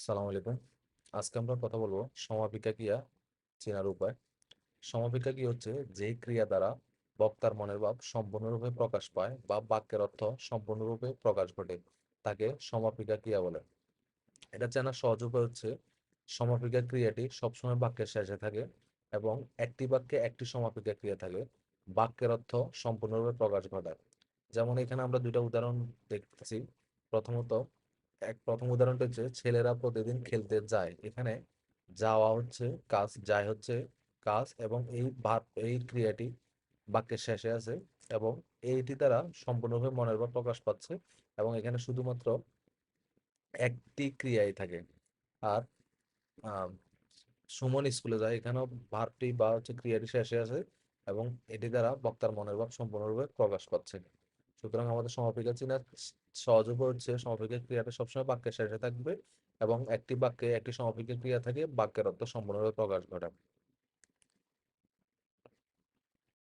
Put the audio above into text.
সালাম আলাইকুম। আজকে আমরা কথা বলব সমাপিকা ক্রিয়া চেনার উপায়। সমাপিকা কি হচ্ছে যেই ক্রিয়া দ্বারা বক্তার মনের ভাব সম্পূর্ণরূপে প্রকাশ পায় বা বাক্যের অর্থ সম্পূর্ণরূপে প্রকাশ ঘটে, তাকে সমাপিকা ক্রিয়া বলে। এটা চেনার সহজ উপায় হচ্ছে সমাপিকা ক্রিয়াটি সবসময় বাক্যের শেষে থাকে এবং একটি বাক্যে একটি সমাপিকা ক্রিয়া থাকে, বাক্যের অর্থ সম্পূর্ণরূপে প্রকাশ ঘটায়। যেমন এখানে আমরা দুইটা উদাহরণ দেখতেছি প্রথমত এক প্রথম উদাহরণটা হচ্ছে ছেলেরা প্রতিদিন খেলতে যায়। এখানে যাওয়া হচ্ছে, কাজ, যায় হচ্ছে কাজ এবং এই ভাব এই ক্রিয়াটি বাক্যের শেষে আছে এবং এইটি দ্বারা সম্পূর্ণভাবে মনের ভাব প্রকাশ পাচ্ছে এবং এখানে শুধুমাত্র একটি ক্রিয়াই থাকে। আর সুমন স্কুলে যায়, এখানেও ভার্বটি বা হচ্ছে ক্রিয়াটি শেষে আছে এবং এটি দ্বারা বক্তার মনের ভাব সম্পূর্ণরূপে প্রকাশ পাচ্ছে। সুতরাং আমাদের সমাপিকা চেনার উপায় হচ্ছে সমাপিকা ক্রিয়াটা সবসময় বাক্যের শেষে থাকবে এবং একটি বাক্যে একটি সমাপিকের ক্রিয়া থাকে বাক্যের অর্থ সম্পূর্ণরূপে প্রকাশ ঘটায়